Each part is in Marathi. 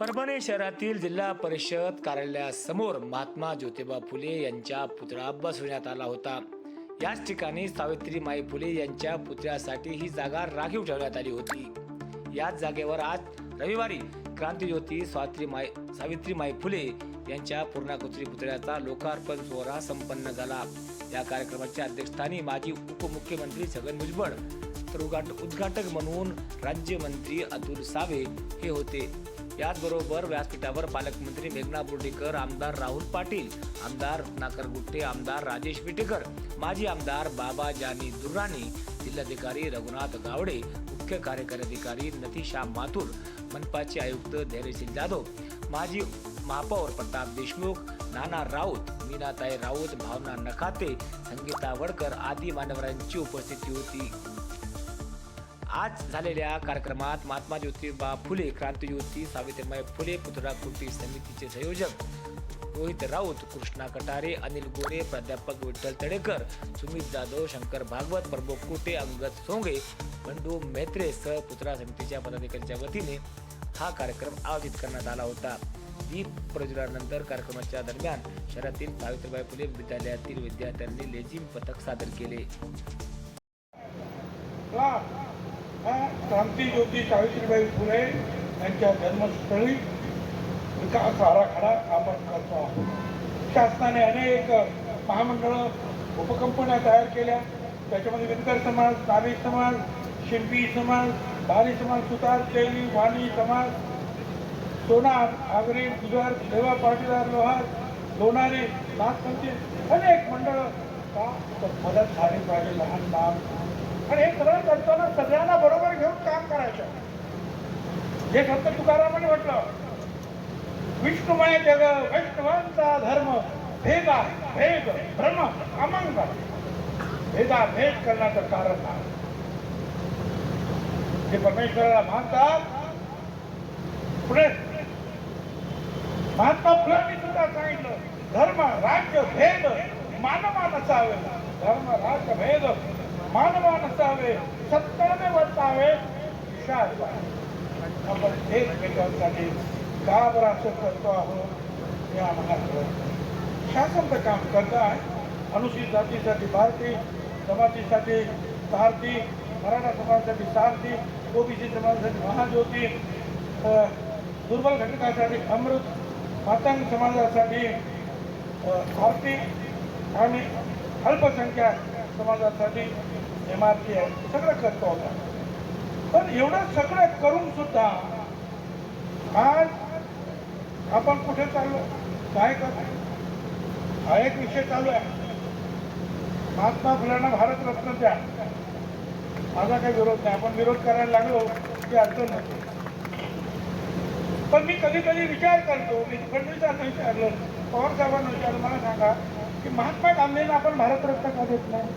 परभणी शहरातील जिल्हा परिषद कार्यालयासमोर महात्मा ज्योतिबा फुले यांच्या पुतळा बसवण्यात आला होता. याच ठिकाणी सावित्री माई फुले यांच्या पुतळ्यासाठी ही जागा राखीव ठेवण्यात आली होती. याच जागेवर आज रविवारी क्रांतीज्योती सावित्री माई सावित्री माई फुले यांच्या पूर्णाकृती पुतळ्याचा लोकार्पण सोहळा संपन्न झाला. या कार्यक्रमाच्या अध्यक्षस्थानी माजी उपमुख्यमंत्री छगन भुजबळ तर उद्घाटक म्हणून राज्यमंत्री अतुल सावे हे होते. याचबरोबर व्यासपीठावर पालकमंत्री मेघना बोर्डीकर आमदार राहुल पाटील आमदार रत्नाकर गुट्टे आमदार राजेश विटेकर माजी आमदार बाबा जानी दुर्राणी जिल्हाधिकारी रघुनाथ गावडे मुख्य कार्यकारी अधिकारी नथीशा माथुर मनपाचे आयुक्त धैर्यशील जाधव माजी महापौर प्रताप देशमुख नाना राऊत मीनाताई राऊत भावना नखाते संगीता वडकर आदी मान्यवरांची उपस्थिती होती. आज झालेल्या कार्यक्रमात महात्मा ज्योतिबा फुले क्रांतिज्योती सावित्रीबाई फुले पुतळा कृती समितीचे संयोजक रोहित राऊत कृष्णा कटारे अनिल गोरे प्राध्यापक विठ्ठल तडेकर सुमित जाधव शंकर भागवत प्रभू कुटे अंगद सोंगे बंडू मेत्रे सह पुतळा समितीच्या पदाधिकाऱ्यांच्या वतीने हा कार्यक्रम आयोजित करण्यात आला होता. दीप प्रज्वलनानंतर कार्यक्रमाच्या दरम्यान शहरातील सावित्रीबाई फुले विद्यालयातील विद्यार्थ्यांनी लेझिम पथक सादर केले. क्रांतीज्योती सावित्रीबाई फुले यांच्या जन्मस्थळी विकास आराखडा आपण करतो आहोत. शासनाने अनेक महामंडळं उपकंपन्या तयार केल्या. त्याच्यामध्ये विणकर समाज नारी समाज शिल्पी समाज बारी समाज सुतार शैली वाणी समाज सोनार आगरी गुजर सेवा पाटीदार लोहार लोणारे नागपंचीत अनेक मंडळं का मदत झाली पाहिजे लहान लहान आणि हे सगळं करताना सगळ्यांना बरोबर घेऊन काम करायचं. हे संत तुकारामाने म्हटलं. विष्णुमय जग वैष्णवांचा धर्म भेदा भेद भ्रम अमंग. भेदा भेद करण्याचं कारण आहे. ते परमेश्वराला मानतात. पुढे. महात्मा फुलांनी सुद्धा सांगितलं धर्म राज्य भेद मानवान असावे धर्म राज्य भेद मानवान असावे सत्याने वर्तावे विशाल आपण एकमेकांसाठी का बरं असं करतो आहोत. हे आम्हाला शासन तर काम करत आहे. अनुसूचित जातीसाठी भारती जमातीसाठी सारथी मराठा समाजासाठी सारथी ओबीसी समाजासाठी महाज्योती दुर्बल घटकासाठी अमृत मातांग समाजासाठी भारती आणि अल्पसंख्याक समाजासाठी एम आर पी आहे सगळं खर्च होता पण एवढं सगळं करून सुद्धा आज आपण कुठे चाललो? काय करतो? हा एक विषय चालू आहे. महात्मा फुलांना भारतरत्न द्या. माझा काही विरोध नाही. आपण विरोध करायला लागलो की अडचण नसते पण मी कधी कधी विचार करतो मी फडणवीसांना विचारलं पवार साहेबांना विचारलं मला सांगा की महात्मा गांधींना आपण भारतरत्न का देत नाही?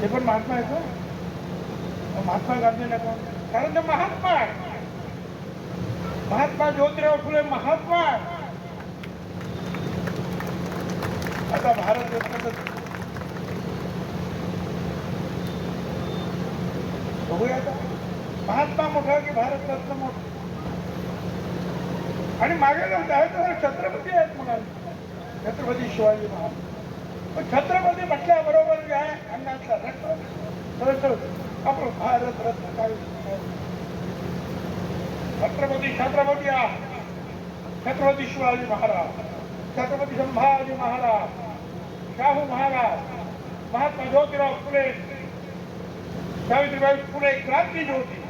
ते पण महात्मा आहेत का महात्मा गांधी नका कारण ते महात्मा आहे महात्मा ज्योतिराव फुले महात्मा आता आता भारतरत्न बघूया आता. महात्मा मोठा की भारतरत्न मोठा? आणि मागे जाऊन आहे तर छत्रपती आहेत म्हणाल. छत्रपती शिवाजी महाराज. छत्रपती म्हटल्याबरोबर जे आहे अन्नातला आपण भारत रत्न काय छत्रपती छत्रपती छत्रपती शिवाजी महाराज. छत्रपती संभाजी महाराज. शाहू महाराज. महात्मा ज्योतिराव फुले. सावित्रीबाई फुले क्रांती ज्योती.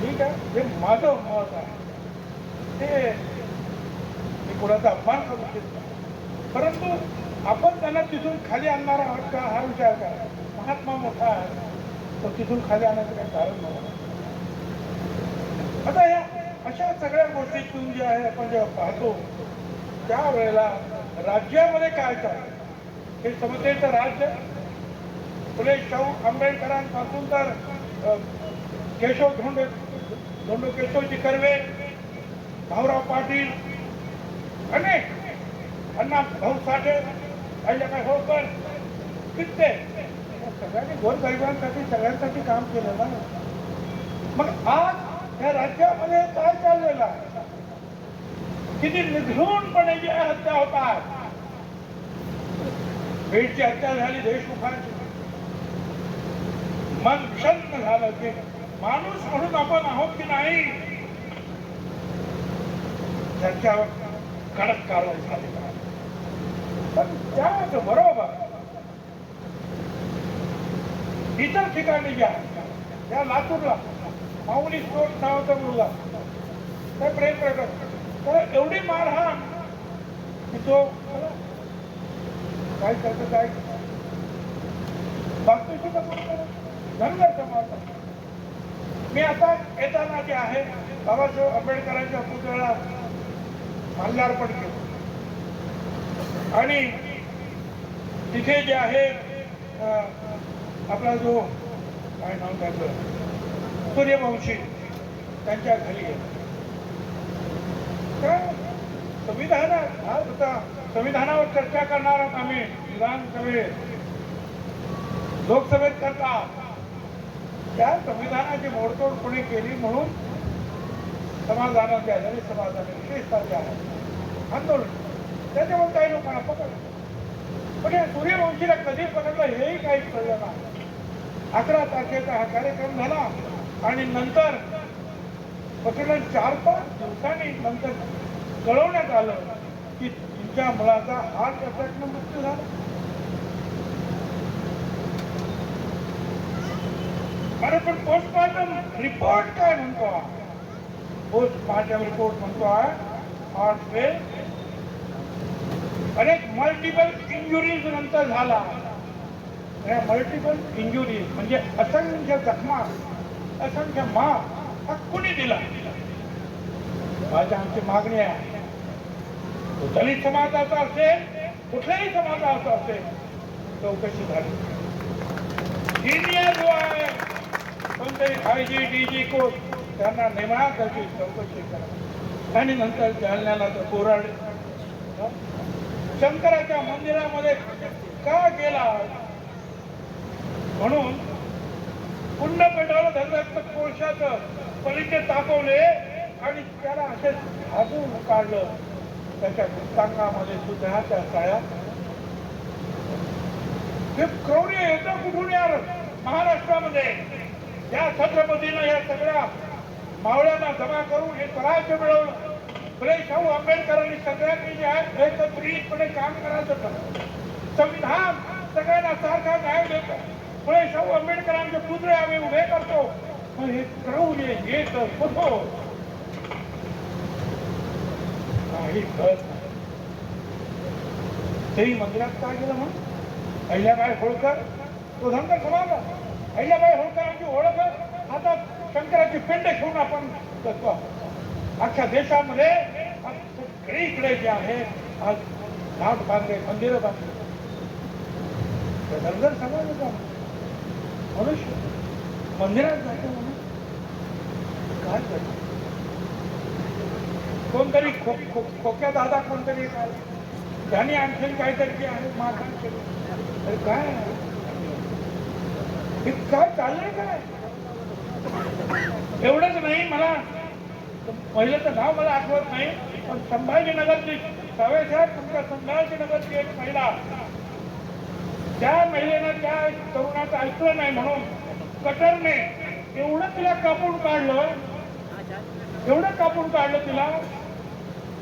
ठीक आहे? हे माझं मत आहे. ते मी कोणाचा अपमान करू इच्छित परंतु आपण त्यांना तिथून खाली आणणार आहोत का? हा विचार करा. महात्मा मोठा आहे तर तिथून खाली आणायचं काही कारण नव्हतं आता या अशा सगळ्या गोष्टीतून जे आहे आपण जेव्हा पाहतो त्यावेळेला राज्यामध्ये काय चाललं हे समतेचं राज्य? फुले शाहू आंबेडकरांपासून तर केशव धोंडे धोंडो केशवजी कर्वे भाऊराव पाटील अनेक अण्णा भाऊ साठे अहिल्याबाई होळकर कित्येक या सगळ्यांनी गोरगरिबांसाठी सगळ्यांसाठी काम केलं ना मग आज या राज्यामध्ये काय चाललेलं आहे किती निर्घृणपणे जी हत्या होतात बीडची हत्या झाली देशमुखांची मन क्षन्न झालं की माणूस म्हणून आपण आहोत की नाही? त्यांच्यावर कडक कारवाई झाली. त्याच बरोबर. इतर ठिकाणी ज्या त्या लातूरला. माऊली स्टोर नावाचा मुलगा तर प्रेम प्रकट. तर एवढी मारहाण. की तो काय करतो काय? धनगर समाज. मी आता येताना जे आहे बाबासाहेब आंबेडकरांच्या पुतळ्याला माल्यार्पण केलं. आणि तिथे जे आहे आपला जो काय नाव त्याचं? सूर्यवंशी त्यांच्या घरी आहे संविधानात संविधान होता संविधानावर चर्चा करणार आहोत आम्ही विधानसभेत. लोकसभेत करता. त्या संविधानाची मोडतोड कोणी केली म्हणून समाजानं त्या दलित समाजाने विशेषतः आहे आंदोलन त्याच्यामुळे काही लोकांना पकडलं पण या सूर्यवंशीला कधी पकडलं हेही काही कळलं नाही. अकरा तारखेचा हा कार्यक्रम झाला आणि नंतर पकडलं चार पाच दिवसांनी नंतर कळवण्यात आलं की तुमच्या मुलाचा हार्ट अटॅकनं मृत्यू झाला. अरे पण पोस्टमार्टम रिपोर्ट काय म्हणतो पोस्टमार्टम रिपोर्ट म्हणतो हार्ट फेल अनेक मल्टिपल इंजुरीज नंतर झाला. मल्टिपल इंजुरीज म्हणजे असंख्य जखमा असंख्य मा हा कुणी दिला? माझ्या आमची मागणी आहे. तो दलित समाजाचा असेल कुठल्याही समाजाचा असेल चौकशी झाली. सिनियर जो आहे कोणतरी I G D G coach त्यांना नेमणा त्याची चौकशी करा. आणि नंतर जालन्याला तर कोराडे शंकराच्या मंदिरामध्ये का गेला म्हणून कुंड पेटावलं धरलं कोळशाच पलीचे तापवले आणि त्याला असे हातून काढलं. त्याच्या वृत्तांगामध्ये सुद्धा त्या साळ्या हे क्रौर्य येतं कुठून यार? महाराष्ट्रामध्ये. या छत्रपतीनं या सगळ्या मावळ्यांना जमा करून हे स्वराज्य मिळवलं. भले शाहू आंबेडकरांनी सगळ्यांनी जे आहे एकत्रितपणे काम करायचं होतं. संविधान सगळ्यांना सारखा न्याय देतो. भले शाहू आंबेडकरांचे पुतळे आम्ही उभे करतो. पण हे क्रौर्य येत कुठं? काही कळत नाही. तेही मंदिरात काय केलं म्हणून अहिल्याबाई होळकर तो धनगर समाज. अहिल्याबाई होळकरांची ओळख आता शंकराची पिंड ठेवून आपण करतो आहोत. अख्ख्या देशामध्ये सगळीकडे जे आहे आज घाट बांधले मंदिरं बांधले. धनगर समाज होता. मनुष्य. मंदिरात जायचं म्हणून. काय करतो कोणतरी खो खो खोक्या दादा कोणतरी काय त्यांनी आणखीन काहीतरी जे आहे मारहाण केली. काय? हे काय चाललंय काय? एवढंच नाही मला पहिलं नाव मला आठवत नाही पण संभाजीनगरची साहेब तुमच्या संभाजीनगरची एक महिला. त्या महिलेनं त्या तरुणाचं ऐकलं नाही म्हणून कटरने एवढं तिला कापून काढलं एवढं कापून काढलं तिला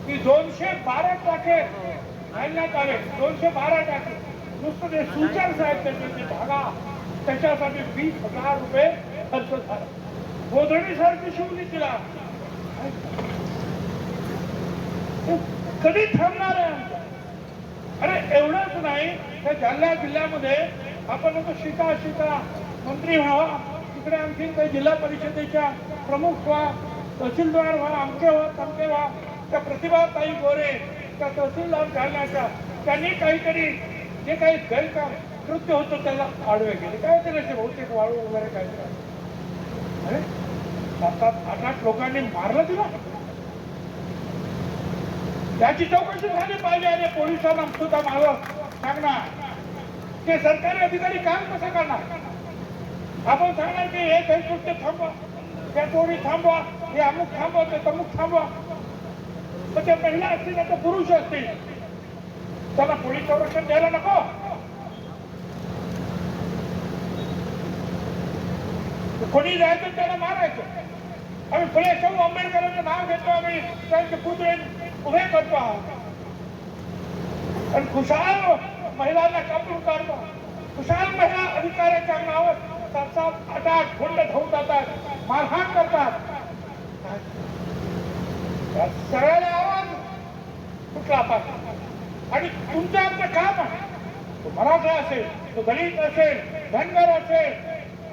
की दोनशे बारा टाके घालण्यात आले. दोनशे बारा टाके. नुसतं ते सूचन साहेब त्याचे ते धागा त्याच्यासाठी वीस हजार रुपये खर्च झाला. गोधडीसारखी शिवली तिला. कधी थांबणार आहे अरे एवढंच नाही. त्या जालना जिल्ह्यामध्ये आपण शिका शिका. मंत्री व्हावा. तिकडे आणखी काही जिल्हा परिषदेच्या प्रमुख व्हा तहसीलदार व्हा अमके व्हा तमके व्हा. त्या प्रतिभाताई गोरे त्या तहसीलदार जालन्याच्या त्यांनी काहीतरी जे काही गैरकाम कृत्य होतं त्याला आडवे गेले काय तरी असे बहुतेक वाळू वगैरे काहीतरी अरे सात आठ आठ लोकांनी मारलं तिला. त्याची चौकशी झाली पाहिजे आणि पोलिसांना सुद्धा मागं सांगणार. ते सरकारी अधिकारी काम कसं करणार? आपण सांगणार की हे फेसबुक ते थांबवा. त्या चोरी थांबवा. हे अमुक थांबवा ते तमुक थांबवा. मग त्या महिला असतील ना तर पुरुष असतील. त्यांना पोलीस संरक्षण द्यायला नको. कोणी जायचं त्याला मारायचं. आम्ही फुले शाहू आंबेडकरांचं नाव घेतो आम्ही त्यांचे पुतळे उभे करतो आहोत. आणि खुशाल महिलांना कापून काढतो. खुशाल महिला अधिकाऱ्याच्या नावावर सात सात आठ आठ गुंड धावून जातात मारहाण करतात. सगळ्याला आवाज कुठला पाहिजे आणि तुमचं आमचं काम आहे तो मराठा असेल तो दलित असेल धनगर असेल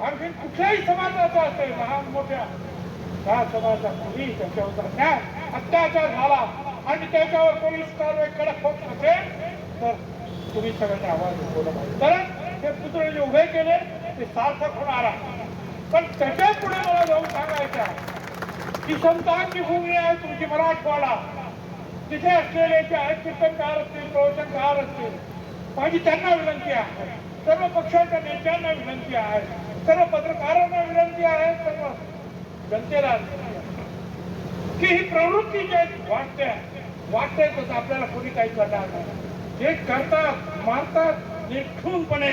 आणखी कुठल्याही समाजाचा असेल लहान मोठ्या त्या समाजाचा कुणी त्याच्यावर न्याय अत्याचार झाला आणि त्याच्यावर पोलीस कारवाई कडक होत असेल तर तुम्ही सगळ्यांनी आवाज उठवला पाहिजे. कारण हे पुतळे जे उभे केले ते सार्थक होणार आहे. पण त्याच्या पुढे मला जाऊन सांगायचं आहे की संतांची भूमी आहे तुमची मराठवाडा. तिथे असलेले जे आहेत कीर्तनकार असतील प्रवचनकार असतील माझी त्यांना विनंती आहे. सर्व पक्षाच्या नेत्यांना विनंती आहे. सर्व पत्रकारांना विनंती आहे सर्व जनतेला. की ही प्रवृत्ती जे वाटते वाटते तसं आपल्याला कोणी काही करणार नाही. जे करतात मारतात निष्ठूनपणे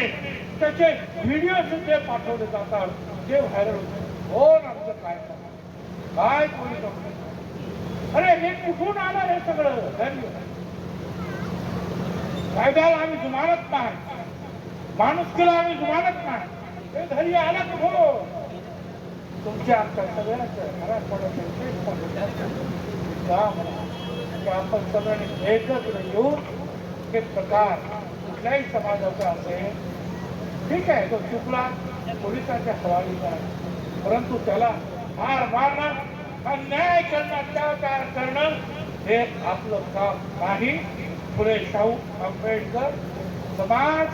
त्याचे व्हिडिओ सुद्धा पाठवले जातात जे व्हायरल होते हो आमचं काय करणार? काय कोणी अरे हे कुठून आलं हे सगळं? कायद्याला आम्ही जुमानत नाही. माणुसकीला आम्ही जुमानत नाही. हे धैर्य आलं कुठून तुमच्या आमच्या सगळ्यांचं का म्हणा. आपण सगळ्यांनी एकत्र येऊन हे प्रकार कुठल्याही समाजाचा असेल ठीक आहे तो चुकला पोलिसांच्या हवाली परंतु त्याला मार मारणं अन्याय करणं अत्याचार करणं हे आपलं काम नाही. फुले शाहू आंबेडकर समाज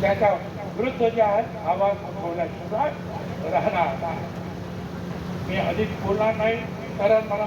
त्याच्या वृद्ध जे आहेत आवाज उठवल्याशिवाय राहणार नाही. मी अधिक बोलणार नाही कारण मला